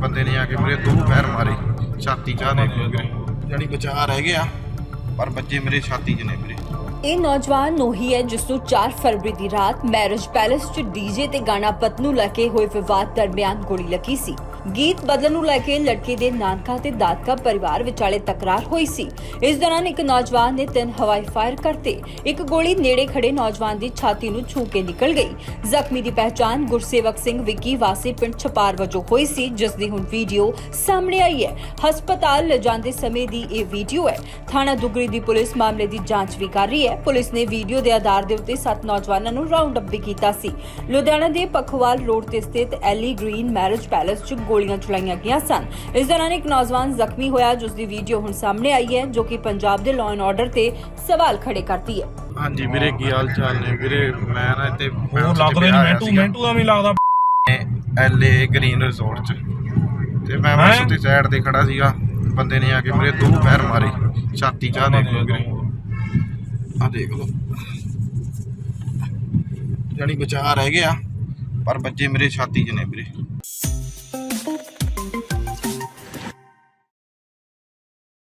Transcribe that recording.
ਬੰਦੇ ਨੇ ਆ ਕੇ ਮੇਰੇ ਦੋ ਪੈਰ ਮਾਰੇ, ਛਾਤੀ ਚਾਹ ਨੇ ਵੀਰੇ। ਜਾਨੀ ਬਚਾ ਰਹਿ ਗਿਆ ਪਰ ਬੱਚੇ ਮੇਰੇ ਛਾਤੀ 'ਚ ਨੇ ਵੀਰੇ। ਇਹ ਨੌਜਵਾਨ ਉਹੀ ਹੈ, ਜਿਸ ਨੂੰ 4 ਫਰਵਰੀ ਦੀ ਰਾਤ ਮੈਰਿਜ ਪੈਲੇਸ 'ਚ ਡੀਜੇ ਤੇ ਗਾਣਾ ਪਤ ਨੂੰ ਲੈ ਕੇ ਹੋਏ ਵਿਵਾਦ ਦਰਮਿਆਨ ਗੋਲੀ ਲੱਗੀ ਸੀ। ਗੀਤ ਬਦਲਣ ਨੂੰ ਲੈ ਕੇ ਲੜਕੀ ਦੇ ਨਾਨਕਾ ਤੇ ਦਾਦਕਾ ਪਰਿਵਾਰ ਵਿਚਾਲੇ ਤਕਰਾਰ ਹੋਈ ਸੀ। ਇਸ ਦੌਰਾਨ ਇੱਕ ਨੌਜਵਾਨ ਨੇ ਤਿੰਨ ਹਵਾਈ ਫਾਇਰ ਕਰਤੇ। ਇੱਕ ਗੋਲੀ ਨੇੜੇ ਖੜੇ ਨੌਜਵਾਨ ਦੀ ਛਾਤੀ ਨੂੰ ਛੂ ਕੇ ਨਿਕਲ ਗਈ। ਜ਼ਖਮੀ ਦੀ ਪਹਿਚਾਣ ਗੁਰਸੇਵਕ ਸਿੰਘ ਵਿੱਕੀ ਵਾਸੀ ਪਿੰਡ ਛਪਾਰ ਵਜੋਂ ਹੋਈ ਸੀ, ਜਿਸ ਦੀ ਹੁਣ ਵੀਡੀਓ ਸਾਹਮਣੇ ਆਈ ਹੈ। ਹਸਪਤਾਲ ਲਿਜਾਂਦੇ ਸਮੇਂ ਦੀ ਇਹ ਵੀਡੀਓ ਹੈ। ਥਾਣਾ ਦੁਗਰੀ ਦੀ ਪੁਲਿਸ ਮਾਮਲੇ ਦੀ ਜਾਂਚ ਵੀ ਕਰ ਰਹੀ ਹੈ। ਪੁਲਿਸ ਨੇ ਵੀਡੀਓ ਦੇ ਆਧਾਰ ਦੇ ਉੱਤੇ ਸੱਤ ਨੌਜਵਾਨਾਂ ਨੂੰ ਰਾਉਂਡ ਅਪ ਵੀ ਕੀਤਾ ਸੀ। ਲੁਧਿਆਣਾ ਦੇ ਪਖਵਾਲ ਰੋਡ ਤੇ ਸਥਿਤ ਐਲੀ ਗ੍ਰੀਨ ਮੈਰਿਜ ਪੈਲੇਸ 'ਚ ਗੋਲੀਆਂ ਚਲਾਈਆਂ ਗਈਆਂ ਸਨ। ਇਸ ਦੌਰਾਨ ਇੱਕ ਨੌਜਵਾਨ ਜ਼ਖਮੀ ਹੋਇਆ ਜਿਸ ਦੀ ਵੀਡੀਓ ਹੁਣ ਸਾਹਮਣੇ ਆਈ ਹੈ ਜੋ ਕਿ ਪੰਜਾਬ ਦੇ ਲਾਅ ਐਂਡ ਆਰਡਰ ਤੇ ਸਵਾਲ ਖੜੇ ਕਰਦੀ ਹੈ। ਹਾਂਜੀ ਵੀਰੇ ਕੀ ਹਾਲ ਚਾਲ ਨੇ? ਵੀਰੇ ਮੈਂ ਨਾ ਇੱਥੇ ਉਹ ਲੱਗਦਾ ਨਹੀਂ ਮੈਂਟੂ ਮੈਂਟੂ ਦਾ ਵੀ ਲੱਗਦਾ ਐਲਏ ਗ੍ਰੀਨ ਰਿਜ਼ੋਰਟ 'ਚ। ਤੇ ਮੈਂ ਬਸ? ਉੱਤੇ ਸਾਈਡ ਤੇ ਖੜਾ ਸੀਗਾ। ਬੰਦੇ ਨੇ ਆ ਕੇ ਮੇਰੇ ਦੋ ਪੈਰ ਮਾਰੇ। ਛਾਤੀ ਚਾਹ ਦੇਖ ਲਓ ਵੀਰੇ। ਆ ਦੇਖ ਲਓ। ਜਾਨੀ ਬਚਾ ਰਹਿ ਗਿਆ ਪਰ ਬੱਚੇ ਮੇਰੇ ਛਾਤੀ 'ਚ ਨੇ ਵੀਰੇ।